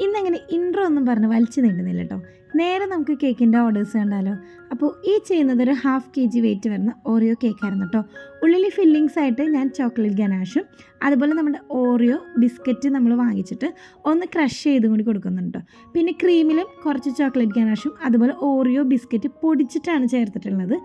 ഇന്നങ്ങനെ ഇൻട്രോ ഒന്നും പറഞ്ഞ് വലിച്ചു നീട്ടുന്നില്ല കേട്ടോ നേരെ നമുക്ക് കേക്കിന്റെ ഓർഡേഴ്സ് കണ്ടാലോ? അപ്പോൾ ഈ ചെയ്യുന്നത് ഒരു ഹാഫ് കെ ജി വെയിറ്റ് വരുന്ന ഓറിയോ കേക്കായിരുന്നു കേട്ടോ ഉള്ളിൽ ഫില്ലിങ്സ് ആയിട്ട് ഞാൻ ചോക്ലേറ്റ് ഗനാഷും അതുപോലെ നമ്മുടെ ഓറിയോ ബിസ്ക്കറ്റ് നമ്മൾ വാങ്ങിച്ചിട്ട് ഒന്ന് ക്രഷ് ചെയ്തും കൂടി കൊടുക്കുന്നുണ്ട് പിന്നെ ക്രീമിലും കുറച്ച് ചോക്ലേറ്റ് ഗനാഷും അതുപോലെ ഓറിയോ ബിസ്ക്കറ്റ് പൊടിച്ചിട്ടാണ് ചേർത്തിട്ടുള്ളത്.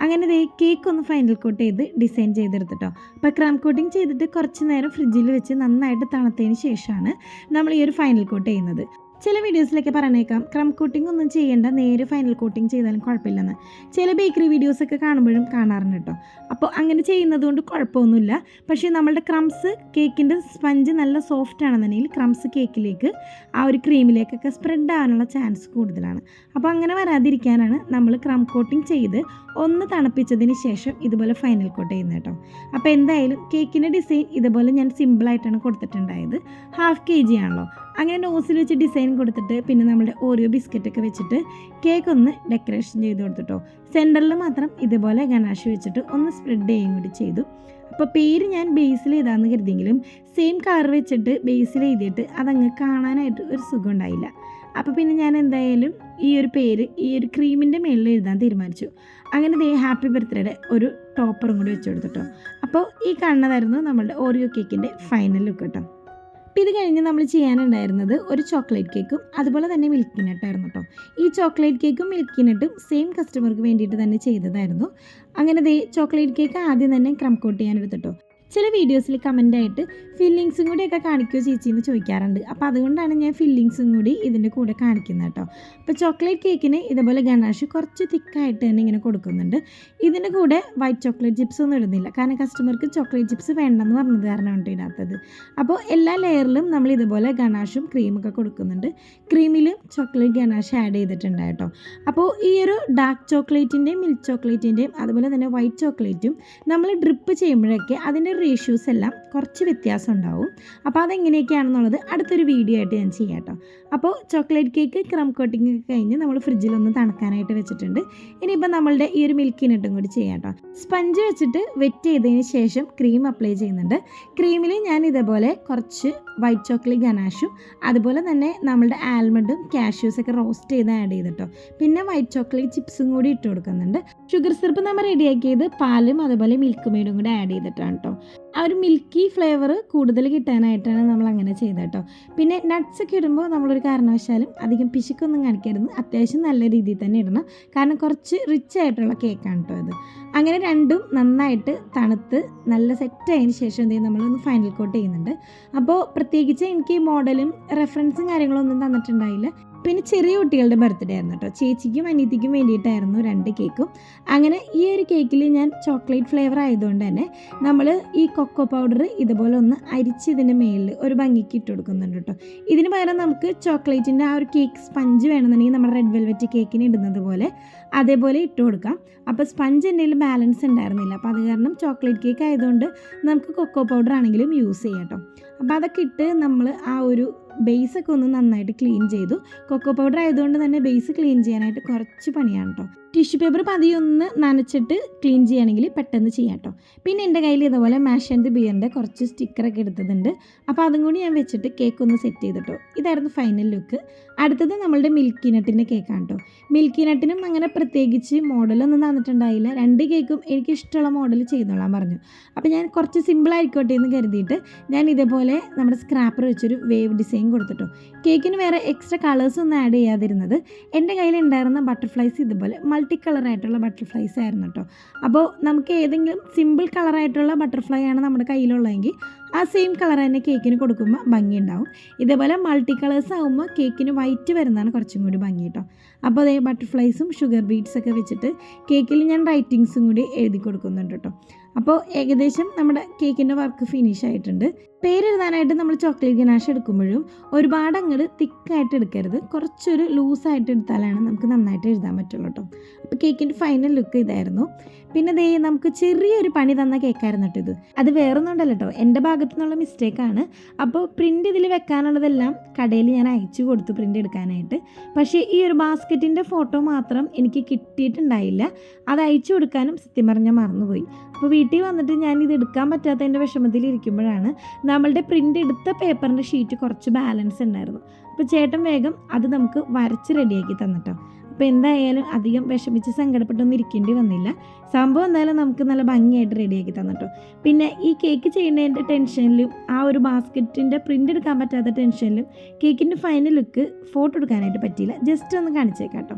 അങ്ങനെ ദേ കേക്ക് ഒന്ന് ഫൈനൽ കോട്ട് ചെയ്ത് ഡിസൈൻ ചെയ്തെടുത്തിട്ടോ അപ്പോൾ ക്രം കോട്ടിങ് ചെയ്തിട്ട് കുറച്ച് നേരം ഫ്രിഡ്ജിൽ വെച്ച് നന്നായിട്ട് തണുത്തതിന് ശേഷമാണ് നമ്മൾ ഈ ഒരു ഫൈനൽ കോട്ട് ചെയ്യുന്നത്. ചില വീഡിയോസിലൊക്കെ പറഞ്ഞേക്കാം. ക്രം കോട്ടിംഗ് ഒന്നും ചെയ്യേണ്ട നേരെ ഫൈനൽ കോട്ടിംഗ് ചെയ്താലും കുഴപ്പമില്ലെന്ന്. ചില ബേക്കറി വീഡിയോസൊക്കെ കാണുമ്പോഴും കാണാറുണ്ട് കേട്ടോ. അപ്പോൾ അങ്ങനെ ചെയ്യുന്നത് കൊണ്ട് കുഴപ്പമൊന്നുമില്ല. പക്ഷേ നമ്മളുടെ ക്രംസ് കേക്കിന്റെ സ്പഞ്ച് നല്ല സോഫ്റ്റ് ആണെന്നുണ്ടെങ്കിൽ ക്രംസ് കേക്കിലേക്ക് ആ ഒരു ക്രീമിലേക്കൊക്കെ സ്പ്രെഡ് ആവാനുള്ള ചാൻസ് കൂടുതലാണ്. അപ്പോൾ അങ്ങനെ വരാതിരിക്കാനാണ് നമ്മൾ ക്രം കോട്ടിംഗ് ചെയ്ത് ഒന്ന് തണുപ്പിച്ചതിന് ശേഷം ഇതുപോലെ ഫൈനൽ കോട്ട് ചെയ്യുന്നത് കേട്ടോ. അപ്പോൾ എന്തായാലും കേക്കിന്റെ ഡിസൈൻ ഇതുപോലെ ഞാൻ സിമ്പിളായിട്ടാണ് കൊടുത്തിട്ടുണ്ടായത്. ഹാഫ് കെ ജി ആണല്ലോ. അങ്ങനെ നോസിൽ വെച്ച് ഡിസൈൻ കൊടുത്തിട്ട് പിന്നെ നമ്മുടെ ഓരോ ബിസ്ക്കറ്റൊക്കെ വെച്ചിട്ട് കേക്ക് ഒന്ന് ഡെക്കറേഷൻ ചെയ്ത് കൊടുത്തിട്ടോ. സെന്ററിൽ മാത്രം ഇതുപോലെ ഗണാഷ് വെച്ചിട്ട് ഒന്ന് സ്പ്രെഡ് ചെയ്യുകയും കൂടി ചെയ്തു. അപ്പോൾ പേര് ഞാൻ ബേസിൽ എഴുതാമെന്ന് കരുതിയെങ്കിലും സെയിം കളർ വെച്ചിട്ട് ബേസിൽ എഴുതിയിട്ട് അതങ്ങ് കാണാനായിട്ട് ഒരു സുഖം ഉണ്ടായില്ല. അപ്പോൾ പിന്നെ ഞാൻ എന്തായാലും ഈ ഒരു പേര് ഈ ഒരു ക്രീമിന്റെ മേളിൽ എഴുതാൻ തീരുമാനിച്ചു. അങ്ങനെ ദേ ഹാപ്പി ബർത്ത്ഡേയുടെ ഒരു ടോപ്പറും കൂടി വെച്ചു കൊടുത്തിട്ടോ. അപ്പോൾ ഈ കാണുന്നതായിരുന്നു നമ്മളുടെ ഓറിയോ കേക്കിന്റെ ഫൈനൽ ലുക്ക് കേട്ടോ. അപ്പോൾ ഇത് കഴിഞ്ഞ് നമ്മൾ ചെയ്യാനുണ്ടായിരുന്നത് ഒരു ചോക്ലേറ്റ് കേക്കും അതുപോലെ തന്നെ മിൽക്കി നട്ടായിരുന്നു കേട്ടോ ഈ ചോക്ലേറ്റ് കേക്കും മിൽക്കി നട്ടും സെയിം കസ്റ്റമർക്ക് വേണ്ടിയിട്ട് തന്നെ ചെയ്തതായിരുന്നു. അങ്ങനെ ദേ ചോക്ലേറ്റ് കേക്ക് ആദ്യം തന്നെ ക്രം കോട്ട് ചെയ്യാൻ എടുത്തിട്ടോ ചില വീഡിയോസിൽ കമന്റായിട്ട് ഫില്ലിങ്സും കൂടിയൊക്കെ കാണിക്കുമോ ചേച്ചി എന്ന് ചോദിക്കാറുണ്ട്. അപ്പോൾ അതുകൊണ്ടാണ് ഞാൻ ഫില്ലിങ്സും കൂടി ഇതിന്റെ കൂടെ കാണിക്കുന്നത് കേട്ടോ. അപ്പോൾ ചോക്ലേറ്റ് കേക്കിന് ഇതുപോലെ ഗണാഷ് കുറച്ച് തിക്കായിട്ട് തന്നെ ഇങ്ങനെ കൊടുക്കുന്നുണ്ട്. ഇതിന്റെ കൂടെ വൈറ്റ് ചോക്ലേറ്റ് ചിപ്സ് ഒന്നും ഇടുന്നില്ല. കാരണം കസ്റ്റമർക്ക് ചോക്ലേറ്റ് ചിപ്സ് വേണ്ടെന്ന് പറഞ്ഞത് കാരണമാണ് ഇടാത്തത്. അപ്പോൾ എല്ലാ ലെയറിലും നമ്മൾ ഇതുപോലെ ഗണാഷും ക്രീമൊക്കെ കൊടുക്കുന്നുണ്ട്. ക്രീമിലും ചോക്ലേറ്റ് ഗണാഷ് ആഡ് ചെയ്തിട്ടുണ്ട് കേട്ടോ. അപ്പോൾ ഈ ഒരു ഡാർക്ക് ചോക്ലേറ്റിന്റെയും മിൽക്ക് ചോക്ലേറ്റിന്റെയും അതുപോലെ തന്നെ വൈറ്റ് ചോക്ലേറ്റും നമ്മൾ ഡ്രിപ്പ് ചെയ്യുമ്പോഴൊക്കെ അതിന്റെ റേഷ്യൂസ് എല്ലാം കുറച്ച് വ്യത്യാസം ഉണ്ടാവും. അപ്പോൾ അതെങ്ങനെയൊക്കെയാണെന്നുള്ളത് അടുത്തൊരു വീഡിയോ ആയിട്ട് ഞാൻ ചെയ്യാം കേട്ടോ അപ്പോൾ ചോക്ലേറ്റ് കേക്ക് ക്രം കോട്ടിംഗ് ഒക്കെ കഴിഞ്ഞ് നമ്മൾ ഫ്രിഡ്ജിലൊന്ന് തണുക്കാനായിട്ട് വെച്ചിട്ടുണ്ട്. ഇനിയിപ്പോൾ നമ്മളുടെ ഈ ഒരു മിൽക്കിനിട്ടും കൂടി ചെയ്യാം കേട്ടോ സ്പഞ്ച് വെച്ചിട്ട് വെറ്റ് ചെയ്തതിന് ശേഷം ക്രീം അപ്ലൈ ചെയ്യുന്നുണ്ട്. ക്രീമിൽ ഞാൻ ഇതേപോലെ കുറച്ച് വൈറ്റ് ചോക്ലേറ്റ് ഗനാഷും അതുപോലെ തന്നെ നമ്മളുടെ ആൽമണ്ടും കാഷ്യൂസൊക്കെ റോസ്റ്റ് ചെയ്ത് ആഡ് ചെയ്തിട്ടോ പിന്നെ വൈറ്റ് ചോക്ലേറ്റ് ചിപ്സും കൂടി ഇട്ട് കൊടുക്കുന്നുണ്ട്. ഷുഗർ സിറപ്പ് നമ്മൾ റെഡിയാക്കിയത് പാലും അതുപോലെ മിൽക്ക് മെയ്ഡും കൂടി ആഡ് ചെയ്തിട്ടാണ് കേട്ടോ ആ ഒരു മിൽക്കി ഫ്ലേവർ കൂടുതൽ കിട്ടാനായിട്ടാണ് നമ്മൾ അങ്ങനെ ചെയ്തത് കേട്ടോ പിന്നെ നട്ട്സ് ഒക്കെ ഇടുമ്പോൾ നമ്മളൊരു കാരണവശാലും അധികം പിശുക്കൊന്നും കാണിക്കരുത്. അത്യാവശ്യം നല്ല രീതിയിൽ തന്നെ ഇടണം. കാരണം കുറച്ച് റിച്ച് ആയിട്ടുള്ള കേക്കാണ് കേട്ടോ അത് അങ്ങനെ രണ്ടും നന്നായിട്ട് തണുത്ത് നല്ല സെറ്റ് ആയതിന് ശേഷം എന്ത് ചെയ്യും നമ്മളൊന്ന് ഫൈനൽ കോട്ട് ചെയ്യുന്നുണ്ട്. അപ്പോൾ പ്രത്യേകിച്ച് എനിക്ക് മോഡലും റെഫറൻസും കാര്യങ്ങളൊന്നും തന്നിട്ടുണ്ടായില്ല. പിന്നെ ചെറിയ കുട്ടികളുടെ ബർത്ത്ഡേ ആയിരുന്നു കേട്ടോ. ചേച്ചിക്കും അനിയത്തിക്കും വേണ്ടിയിട്ടായിരുന്നു രണ്ട് കേക്കും അങ്ങനെ ഈ ഒരു കേക്കിൽ ഞാൻ ചോക്ലേറ്റ് ഫ്ലേവർ ആയതുകൊണ്ട് തന്നെ നമ്മൾ ഈ കൊക്കോ പൗഡർ ഇതുപോലെ ഒന്ന് അരിച്ച് ഇതിന്റെ മേളിൽ ഒരു ഭംഗിക്ക് ഇട്ട് കൊടുക്കുന്നുണ്ട് കേട്ടോ. ഇതിന് പകരം നമുക്ക് ചോക്ലേറ്റിന്റെ ആ ഒരു കേക്ക് സ്പഞ്ച് വേണമെന്നുണ്ടെങ്കിൽ നമ്മുടെ റെഡ് വെൽവെറ്റ് കേക്കിന് ഇടുന്നത് പോലെ അതേപോലെ ഇട്ട് കൊടുക്കാം. അപ്പോൾ സ്പഞ്ച് എന്റെ ബാലൻസ് ഉണ്ടായിരുന്നില്ല. അപ്പോൾ അത് കാരണം ചോക്ലേറ്റ് കേക്ക് ആയതുകൊണ്ട് നമുക്ക് കൊക്കോ പൗഡർ ആണെങ്കിലും യൂസ് ചെയ്യാം കേട്ടോ. അപ്പോൾ അതൊക്കെ ഇട്ട് നമ്മൾ ആ ഒരു ബേസൊക്കെ ഒന്ന് നന്നായിട്ട് ക്ലീൻ ചെയ്തു. കൊക്കോ പൗഡർ ആയതുകൊണ്ട് തന്നെ ബേസ് ക്ലീൻ ചെയ്യാനായിട്ട് കുറച്ച് പണിയാണ് കേട്ടോ ടിഷ്യൂ പേപ്പർ പതിയൊന്ന് നനച്ചിട്ട് ക്ലീൻ ചെയ്യുകയാണെങ്കിൽ പെട്ടെന്ന് ചെയ്യാം കേട്ടോ പിന്നെ എന്റെ കയ്യിൽ ഇതുപോലെ മാഷ് ആൻഡ് ബിയറിന്റെ കുറച്ച് സ്റ്റിക്കറൊക്കെ എടുത്തതുണ്ട് അപ്പോൾ അതും കൂടി ഞാൻ വെച്ചിട്ട് കേക്ക് ഒന്ന് സെറ്റ് ചെയ്തിട്ടോ ഇതായിരുന്നു ഫൈനൽ ലുക്ക് അടുത്തത് നമ്മളുടെ മിൽക്കി നട്ടിന്റെ കേക്കാണ് കേട്ടോ മിൽക്കി നട്ടിനും അങ്ങനെ പ്രത്യേകിച്ച് മോഡലൊന്നും തന്നിട്ടുണ്ടായില്ല. രണ്ട് കേക്കും എനിക്ക് ഇഷ്ടമുള്ള മോഡൽ ചെയ്തോളാൻ പറഞ്ഞു. അപ്പോൾ ഞാൻ കുറച്ച് സിമ്പിൾ ആയിക്കോട്ടെ എന്ന് കരുതിയിട്ട് ഞാൻ ഇതേപോലെ നമ്മുടെ സ്ക്രാപ്പർ വെച്ചൊരു വേവ് ഡിസൈൻ കൊടുത്തിട്ടോ കേക്കിന് വേറെ എക്സ്ട്രാ കളേഴ്സ് ഒന്നും ആഡ് ചെയ്യാതിരുന്നത് എന്റെ കയ്യിൽ ഉണ്ടായിരുന്ന ബട്ടർഫ്ലൈസ് ഇതുപോലെ മൾട്ടി കളറായിട്ടുള്ള ബട്ടർഫ്ലൈസ് ആയിരുന്നു കേട്ടോ. അപ്പോൾ നമുക്ക് ഏതെങ്കിലും സിമ്പിൾ കളറായിട്ടുള്ള ബട്ടർഫ്ലൈ ആണ് നമ്മുടെ കയ്യിലുള്ളതെങ്കിൽ ആ സെയിം കളർ തന്നെ കേക്കിന് കൊടുക്കുമ്പോൾ ഭംഗി ഉണ്ടാവും ഇതേപോലെ മൾട്ടി കളേഴ്സ് ആകുമ്പോൾ കേക്കിന് വൈറ്റ് വരുന്നതാണ് കുറച്ചും കൂടി ഭംഗി കേട്ടോ അപ്പോൾ അതേ ബട്ടർഫ്ലൈസും ഷുഗർ ബീഡ്സൊക്കെ വെച്ചിട്ട് കേക്കിൽ ഞാൻ റൈറ്റിങ്സും കൂടി എഴുതി കൊടുക്കുന്നുണ്ട് കേട്ടോ അപ്പോൾ ഏകദേശം നമ്മുടെ കേക്കിന്റെ വർക്ക് ഫിനിഷ് ആയിട്ടുണ്ട്. പേരെഴുതാനായിട്ട് നമ്മൾ ചോക്ലേറ്റ് ഗനാഷ് എടുക്കുമ്പോഴും ഒരുപാട് അങ്ങോട്ട് തിക്കായിട്ട് എടുക്കരുത്. കുറച്ചൊരു ലൂസായിട്ട് എടുത്താലാണ് നമുക്ക് നന്നായിട്ട് എഴുതാൻ പറ്റുള്ളൂ കേട്ടോ കേക്കിന്റെ ഫൈനൽ ലുക്ക് ഇതായിരുന്നു. പിന്നെ ദേ നമുക്ക് ചെറിയൊരു പണി തന്ന കേക്കായിരുന്നു കേട്ടോ ഇത്. അത് വേറൊന്നും ഉണ്ടല്ലോ കേട്ടോ എന്റെ ഭാഗത്തു നിന്നുള്ള മിസ്റ്റേക്കാണ് അപ്പോൾ പ്രിന്റ് ഇതിൽ വെക്കാനുള്ളതെല്ലാം കടയിൽ ഞാൻ അയച്ചു കൊടുത്തു പ്രിന്റ് എടുക്കാനായിട്ട്. പക്ഷേ ഈ ഒരു ബാസ്ക്കറ്റിന്റെ ഫോട്ടോ മാത്രം എനിക്ക് കിട്ടിയിട്ടുണ്ടായില്ല. അത് അയച്ചു കൊടുക്കാനും സത്യം പറഞ്ഞാൽ മറന്നുപോയി. അപ്പോൾ വീട്ടിൽ വന്നിട്ട് ഞാൻ ഇത് എടുക്കാൻ പറ്റാത്തതിന്റെ വിഷമത്തിൽ ഇരിക്കുമ്പോഴാണ് നമ്മളുടെ പ്രിന്റ് എടുത്ത പേപ്പറിന്റെ ഷീറ്റ് കുറച്ച് ബാലൻസ് ഉണ്ടായിരുന്നു. അപ്പോൾ ചേട്ടൻ വേഗം അത് നമുക്ക് വരച്ച് റെഡിയാക്കി തന്നിട്ടോ. അപ്പോൾ എന്തായാലും അധികം വിഷമിച്ച് സങ്കടപ്പെട്ടൊന്നും ഇരിക്കേണ്ടി വന്നില്ല. സംഭവം എന്തായാലും നമുക്ക് നല്ല ഭംഗിയായിട്ട് റെഡിയാക്കി തന്നിട്ടോ പിന്നെ ഈ കേക്ക് ചെയ്യുന്നതിന്റെ ടെൻഷനിലും ആ ഒരു ബാസ്ക്കറ്റിന്റെ പ്രിന്റ് എടുക്കാൻ പറ്റാത്ത ടെൻഷനിലും കേക്കിന്റെ ഫൈനൽ ലുക്ക് ഫോട്ടോ എടുക്കാനായിട്ട് പറ്റിയില്ല. ജസ്റ്റ് ഒന്ന് കാണിച്ചേക്കാം കേട്ടോ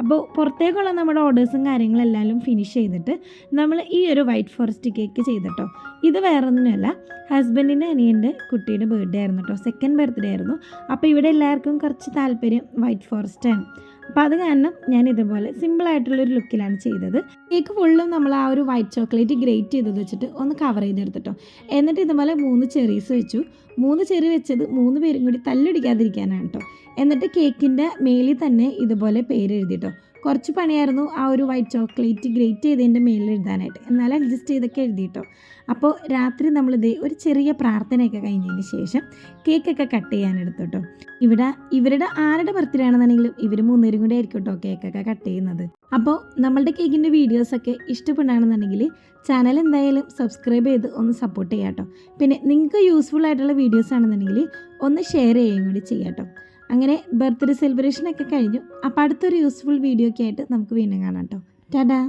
അപ്പോൾ പുറത്തേക്കുള്ള നമ്മുടെ ഓർഡേഴ്സും കാര്യങ്ങളെല്ലാം ഫിനിഷ് ചെയ്തിട്ട് നമ്മൾ ഈ ഒരു വൈറ്റ് ഫോറസ്റ്റ് കേക്ക് ചെയ്തിട്ടോ ഇത് വേറെ ഒന്നുമല്ല. ഹസ്ബൻഡിന്റെ അനിയന്റെ കുട്ടിയുടെ ബർത്ത്ഡേ ആയിരുന്നു കേട്ടോ സെക്കൻഡ് ബർത്ത്ഡേ ആയിരുന്നു. അപ്പോൾ ഇവിടെ എല്ലാവർക്കും കുറച്ച് താല്പര്യം വൈറ്റ് ഫോറസ്റ്റ് ആണ്. അപ്പോൾ അത് കാരണം ഞാൻ ഇതുപോലെ സിമ്പിളായിട്ടുള്ളൊരു ലുക്കിലാണ് ചെയ്തത്. കേക്ക് ഫുള്ളും നമ്മൾ ആ ഒരു വൈറ്റ് ചോക്ലേറ്റ് ഗ്രേറ്റ് ചെയ്തത് വെച്ചിട്ട് ഒന്ന് കവർ ചെയ്തെടുത്തിട്ടോ. എന്നിട്ട് ഇതുപോലെ മൂന്ന് ചെറീസ് വെച്ചു. മൂന്ന് ചെറി വെച്ചത് മൂന്ന് പേരും കൂടി തല്ലടിക്കാതിരിക്കാനാണ് കേട്ടോ എന്നിട്ട് കേക്കിന്റെ മേലിൽ തന്നെ ഇതുപോലെ പേര് എഴുതിട്ടോ കുറച്ച് പണിയായിരുന്നു ആ ഒരു വൈറ്റ് ചോക്ലേറ്റ് ഗ്രേറ്റ് ചെയ്തതിന്റെ മേലിൽ എഴുതാനായിട്ട്. എന്നാലും അഡ്ജസ്റ്റ് ചെയ്തൊക്കെ എഴുതിയിട്ടോ. അപ്പോൾ രാത്രി നമ്മളിത് ഒരു ചെറിയ പ്രാർത്ഥനയൊക്കെ കഴിഞ്ഞതിന് ശേഷം കേക്കൊക്കെ കട്ട് ചെയ്യാനെടുത്തു കേട്ടോ ഇവിടെ ഇവരുടെ ആരുടെ ബർത്ത്ഡേ ആണെന്നുണ്ടെങ്കിലും ഇവർ മൂന്നുപേരും കൂടെ ആയിരിക്കും കേട്ടോ കേക്കൊക്കെ കട്ട് ചെയ്യുന്നത്. അപ്പോൾ നമ്മളുടെ കേക്കിന്റെ വീഡിയോസൊക്കെ ഇഷ്ടപ്പെടുകയാണെന്നുണ്ടെങ്കിൽ ചാനൽ എന്തായാലും സബ്സ്ക്രൈബ് ചെയ്ത് ഒന്ന് സപ്പോർട്ട് ചെയ്യാം കേട്ടോ പിന്നെ നിങ്ങൾക്ക് യൂസ്ഫുൾ ആയിട്ടുള്ള വീഡിയോസ് ആണെന്നുണ്ടെങ്കിൽ ഒന്ന് ഷെയർ ചെയ്യുകയും കൂടി ചെയ്യാം കേട്ടോ അങ്ങനെ ബർത്ത്ഡേ സെലിബ്രേഷനൊക്കെ കഴിഞ്ഞു. അപ്പോൾ അടുത്തൊരു യൂസ്ഫുൾ വീഡിയോ ഒക്കെ ആയിട്ട് നമുക്ക് വീണ്ടും കാണാം കേട്ടോ ടാറ്റാ